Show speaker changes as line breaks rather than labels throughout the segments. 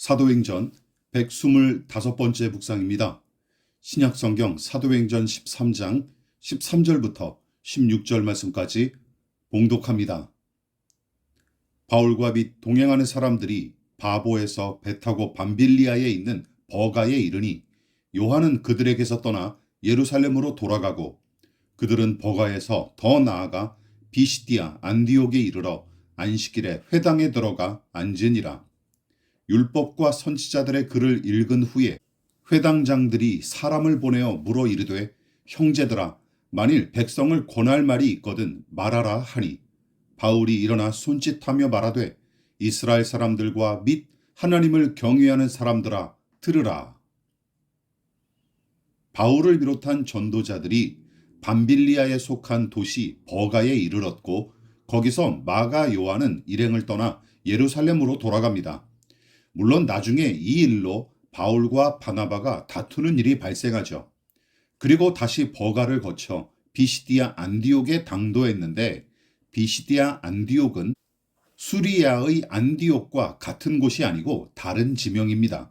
사도행전 125번째 묵상입니다. 신약성경 사도행전 13장 13절부터 16절 말씀까지 봉독합니다. 바울과 및 동행하는 사람들이 바보에서 배 타고 밤빌리아에 있는 버가에 이르니 요한은 그들에게서 떠나 예루살렘으로 돌아가고 그들은 버가에서 더 나아가 비시디아 안디옥에 이르러 안식일에 회당에 들어가 앉으니라. 율법과 선지자들의 글을 읽은 후에 회당장들이 사람을 보내어 물어 이르되 형제들아 만일 백성을 권할 말이 있거든 말하라 하니 바울이 일어나 손짓하며 말하되 이스라엘 사람들과 및 하나님을 경외하는 사람들아 들으라 바울을 비롯한 전도자들이 밤빌리아에 속한 도시 버가에 이르렀고 거기서 마가 요한은 일행을 떠나 예루살렘으로 돌아갑니다. 물론 나중에 이 일로 바울과 바나바가 다투는 일이 발생하죠. 그리고 다시 버가를 거쳐 비시디아 안디옥에 당도했는데 비시디아 안디옥은 수리아의 안디옥과 같은 곳이 아니고 다른 지명입니다.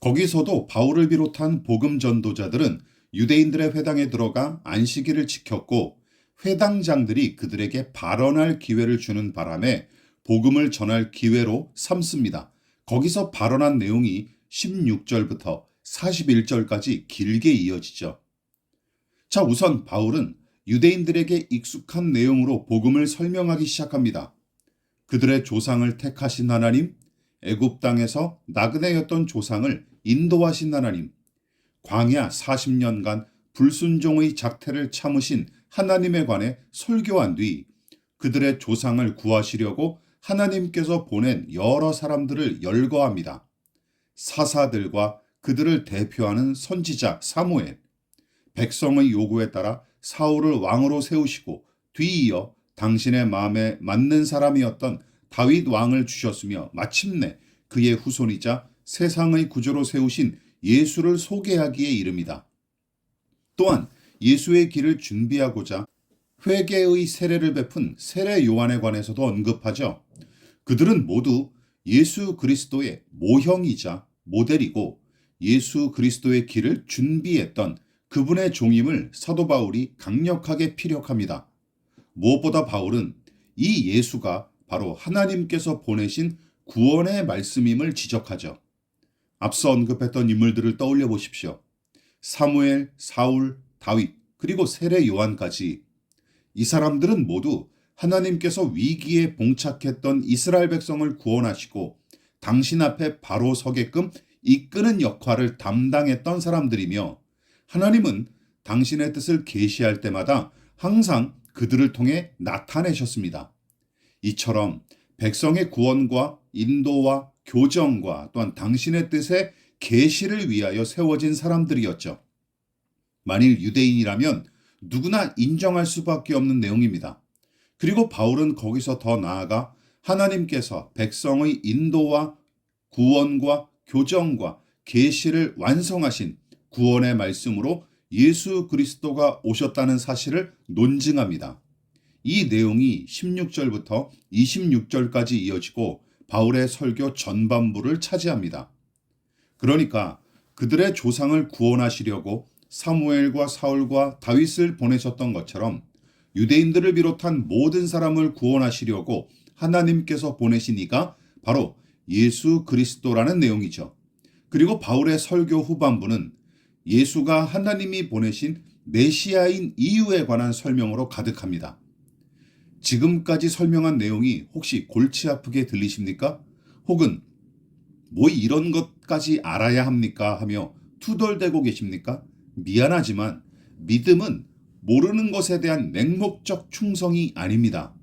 거기서도 바울을 비롯한 복음 전도자들은 유대인들의 회당에 들어가 안식일을 지켰고 회당장들이 그들에게 발언할 기회를 주는 바람에 복음을 전할 기회로 삼습니다. 거기서 발언한 내용이 16절부터 41절까지 길게 이어지죠. 자, 우선 바울은 유대인들에게 익숙한 내용으로 복음을 설명하기 시작합니다. 그들의 조상을 택하신 하나님, 애굽 땅에서 나그네였던 조상을 인도하신 하나님, 광야 40년간 불순종의 작태를 참으신 하나님에 관해 설교한 뒤 그들의 조상을 구하시려고 하나님께서 보낸 여러 사람들을 열거합니다. 사사들과 그들을 대표하는 선지자 사무엘, 백성의 요구에 따라 사울을 왕으로 세우시고 뒤이어 당신의 마음에 맞는 사람이었던 다윗 왕을 주셨으며 마침내 그의 후손이자 세상의 구조로 세우신 예수를 소개하기에 이릅니다. 또한 예수의 길을 준비하고자 회개의 세례를 베푼 세례 요한에 관해서도 언급하죠. 그들은 모두 예수 그리스도의 모형이자 모델이고 예수 그리스도의 길을 준비했던 그분의 종임을 사도 바울이 강력하게 피력합니다. 무엇보다 바울은 이 예수가 바로 하나님께서 보내신 구원의 말씀임을 지적하죠. 앞서 언급했던 인물들을 떠올려 보십시오. 사무엘, 사울, 다윗, 그리고 세례 요한까지 이 사람들은 모두 하나님께서 위기에 봉착했던 이스라엘 백성을 구원하시고 당신 앞에 바로 서게끔 이끄는 역할을 담당했던 사람들이며 하나님은 당신의 뜻을 계시할 때마다 항상 그들을 통해 나타내셨습니다. 이처럼 백성의 구원과 인도와 교정과 또한 당신의 뜻의 계시를 위하여 세워진 사람들이었죠. 만일 유대인이라면 누구나 인정할 수밖에 없는 내용입니다. 그리고 바울은 거기서 더 나아가 하나님께서 백성의 인도와 구원과 교정과 계시를 완성하신 구원의 말씀으로 예수 그리스도가 오셨다는 사실을 논증합니다. 이 내용이 16절부터 26절까지 이어지고 바울의 설교 전반부를 차지합니다. 그러니까 그들의 조상을 구원하시려고 사무엘과 사울과 다윗을 보내셨던 것처럼 유대인들을 비롯한 모든 사람을 구원하시려고 하나님께서 보내신 이가 바로 예수 그리스도라는 내용이죠. 그리고 바울의 설교 후반부는 예수가 하나님이 보내신 메시아인 이유에 관한 설명으로 가득합니다. 지금까지 설명한 내용이 혹시 골치 아프게 들리십니까? 혹은 뭐 이런 것까지 알아야 합니까? 하며 투덜대고 계십니까? 미안하지만 믿음은 모르는 것에 대한 맹목적 충성이 아닙니다.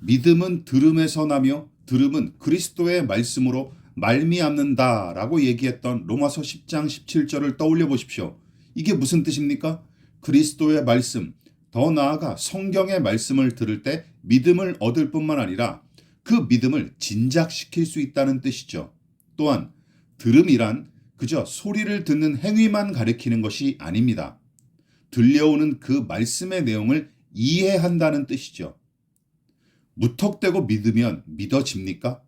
믿음은 들음에서 나며 들음은 그리스도의 말씀으로 말미암는다라고 얘기했던 로마서 10장 17절을 떠올려 보십시오. 이게 무슨 뜻입니까? 그리스도의 말씀, 더 나아가 성경의 말씀을 들을 때 믿음을 얻을 뿐만 아니라 그 믿음을 진작시킬 수 있다는 뜻이죠. 또한 들음이란 그저 소리를 듣는 행위만 가리키는 것이 아닙니다. 들려오는 그 말씀의 내용을 이해한다는 뜻이죠. 무턱대고 믿으면 믿어집니까?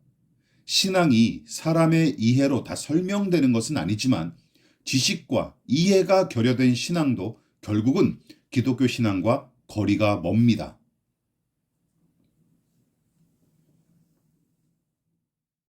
신앙이 사람의 이해로 다 설명되는 것은 아니지만 지식과 이해가 결여된 신앙도 결국은 기독교 신앙과 거리가 멉니다.